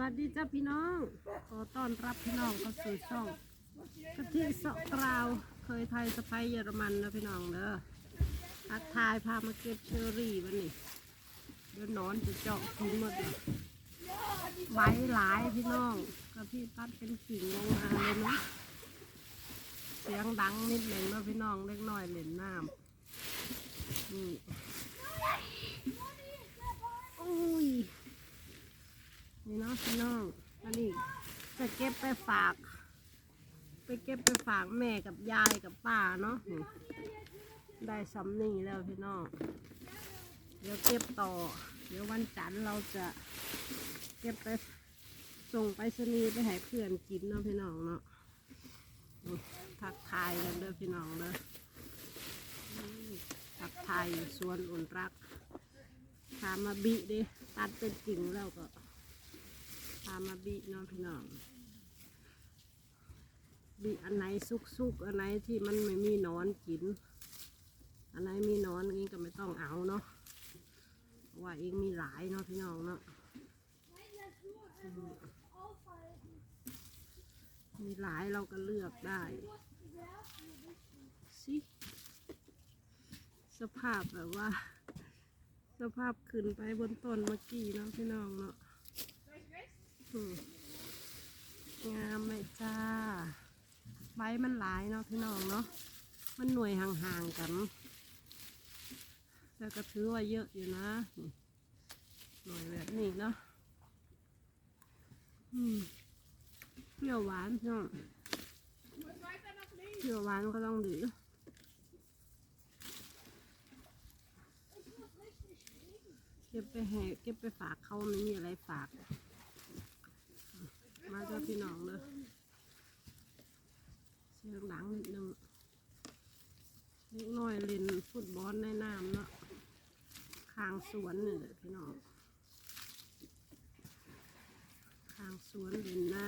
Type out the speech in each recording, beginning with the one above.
วัสดีจ้าพี่น้อง ขอต้อนรับพี่น้องเข้าสู่ช่องกะทิสะกราว เคยไทยสะพายเยอรมันนะพี่น้องเด้อทักทายพามาเก็บเชอรี่วันนี้เดี๋ยวนอนจะเจาะกินหมดเลยใบหลายพี่น้องกะทิตัดเป็นกิ่งลงมาเลยนะเสียงดังนิดหนึ่งนะพี่น้องเล็กน้อยเล่นน้ำนี่โอ้ย นี่เนาะพี่น้องอันนี้จะเก็บไปฝาก ไปเก็บไปฝากแม่กับยายกับป้าเนาะได้ซ้ำนี่แล้วพี่น้องเดี๋ยวเก็บต่อ เดี๋ยววันจันทร์เราจะเก็บไปส่งไปสนีไปให้เพื่อนกินเนาะพี่น้องเนาะทักทายกันเด้อพี่น้องเด้อทักทายอยู่สวนอุ่นรักถามาบิดิตัดเป็นจริงแล้วก็พามาบีเน้องพี่น้อง บีอันไหนสุกๆอันไหนที่มันไม่มีนอนกิน อันไหนมีนอนเองก็ไม่ต้องเอาเนาะว่าเองมีหลายเนาะพี่น้องเนาะมีหลายเราก็เลือกได้สิสภาพแบบว่า สภาพขึ้นไปบนต้นเมื่อกี้เนาะพี่น้องเนาะงามไหมจ้า ใบมันหลายเนาะพี่น้องเนาะมันหน่วยห่างๆกันแต่ก็ถือว่าเยอะอยู่นะ หน่วยแบบนี้เนาะอืมเปรี้ยวหวานพี่น้องเปรี้ยวหวานก็ต้องดีเก็บไปแห่เก็บไปฝากเขาไม่มีอะไรฝาก มาเจ้าพี่น้องเลย เสียงดังนิดนึงเล็กน้อยเล่นฟุตบอลในน้ำเนาะข้างสวนนี่แหละพี่น้องข้างสวนเล่นน้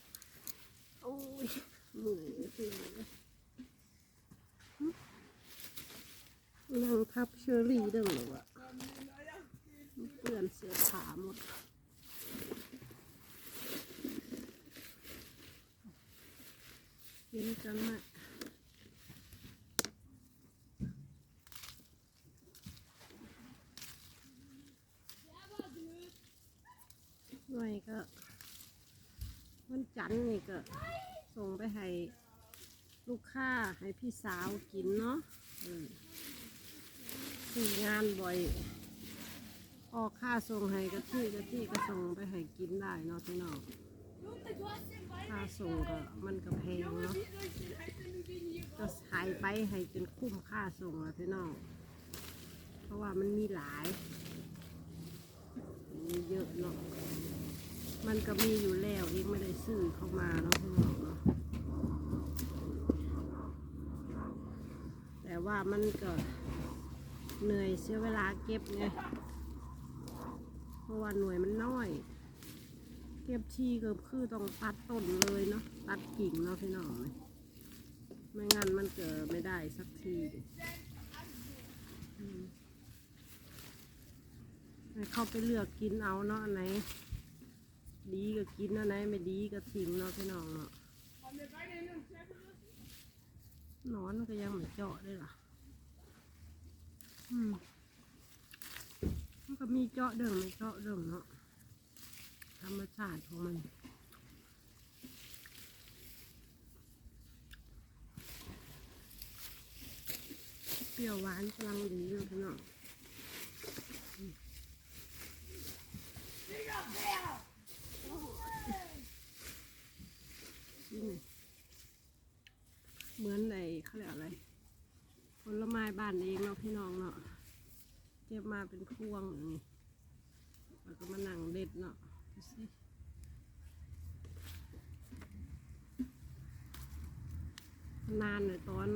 ำโอ้ยเหนื่อยพี่น้องนั่งทับเชอรี่เด้งเลยวะเปื่อนเสื้อผ้าหมด เย็นจังมาด้วยก็วันจันทร์นี่ก็ส่งไปให้ลูกค้าให้พี่สาวกินเนาะอืมสี่งานบ่อยออกค่าส่งให้กะที่กะที่ก็ส่งไปให้กินได้เนาะพี่น้อง ค่าส่งก็มันก็แพงเนาะก็ขายไปให้จนคุ้มค่าส่งอะพี่น้อง เพราะว่ามันมีหลาย มีเยอะเนาะ มันก็มีอยู่แล้วเองไม่ได้ซื้อเข้ามาเนาะพี่น้องเนาะ แต่ว่ามันก็เหนื่อยเสียเวลาเก็บไง เพราะว่าหน่วยมันน้อย เก็บทีก็คือต้องตัดต้นเลยเนาะตัดกิ่งเนาะพี่น้องเลยไม่งั้นมันเกิดไม่ได้สักทีเข้าไปเลือกกินเอาเนาะอันไหน ดีก็กินอันไหนไม่ดีก็ทิ้งเนาะพี่น้องเนาะนอนก็ยังไม่เจาะเลยล่ะอืมมันก็มีเจาะเดิ่งไม่เจาะเดิ่งเนาะ ธรรมชาติของมันเปรี้ยวหวานกำลังดีอยู่พี่น้องเหมือนในเขาเรียกอะไรผลไม้บ้านเองเนาะพี่น้องเนาะเก็บมาเป็นพวงอย่างนี้แล้วก็มานั่งเด็ดเนาะ นานเลยตอน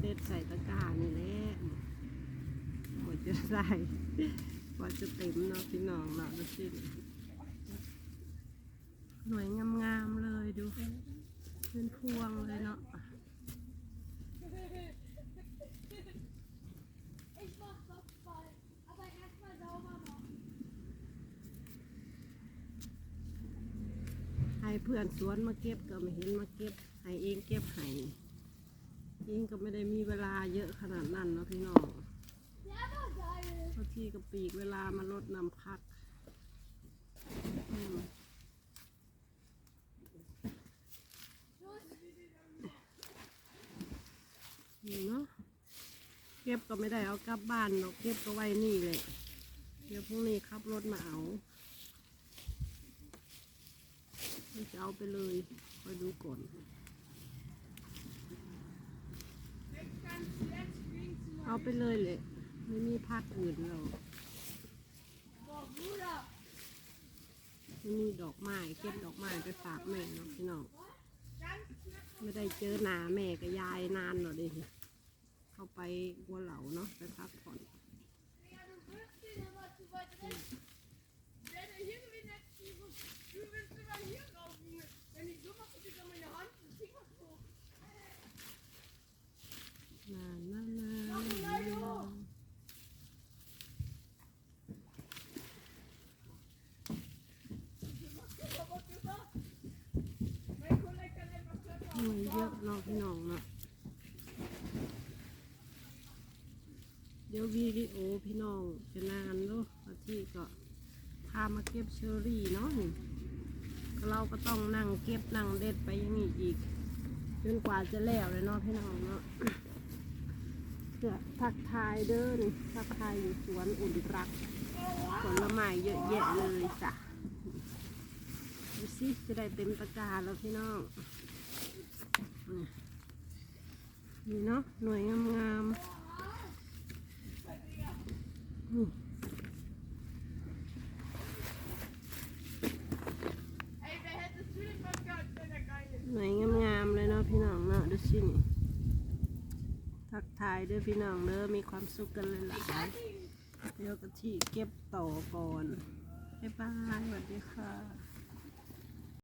เด็ดใส่ตะกร้านี่แหละกว่าจะใส่กว่าจะเต็มเนาะพี่น้องเนาะดูสิหน่วยงามๆเลยดู เป็นพวงเลยเนาะ ให้เพื่อนสวนมาเก็บก็ไม่เห็นมาเก็บให้เองเก็บให้เองก็ไม่ได้มีเวลาเยอะขนาดนั้นเนาะพี่น้องบางทีก็ปีกเวลามาลดน้ำพักนี่เนาะเก็บก็ไม่ได้เอากลับบ้านเนาะเก็บก็ไว้นี่เลย เดี๋ยวพรุ่งนี้ขับรถมาเอา ไม่จะเอาไปเลยคอยดูก่อน เอาไปเลยเลยไม่มีภาคอื่นเราไม่มีดอกไม้เก็บดอกไม้ไปฝากแม่เนาะพี่น้องไม่ได้เจอหนาแม่กับยายนานหรอดิเข้าไปกัวเหล่าเนาะไปพักผ่อน นานนานนานมันเยอะนาะพี่น้องเนาะเดี๋ยววิดีโอพี่น้องจะนานเนาะที่ก็พามาเก็บเชอรี่เนาะนี่ก็เราก็ต้องนั่งเก็บนั่งเด็ดไปยังนี้อีกจนกว่าจะแล้วเลยเนาะพี่น้องเนาะ พื่อทักทายเด้อนี่ทักทายอยู่สวนอุ่นรักผลไม้เยอะแยะเลยจ้ะดูสิจะได้เต็มตะกร้าแล้วพี่น้องนี่เนาะหน่วยงามๆนี่หน่วยงามๆเลยเนาะพี่น้องเนาะดูสินี่ ทายเด้อพี่น้องเด้อมีความสุขกันเลยหลายๆเดี๋ยวกะทิเก็บต่อก่อนบ๊ายบายสวัสดีค่ะ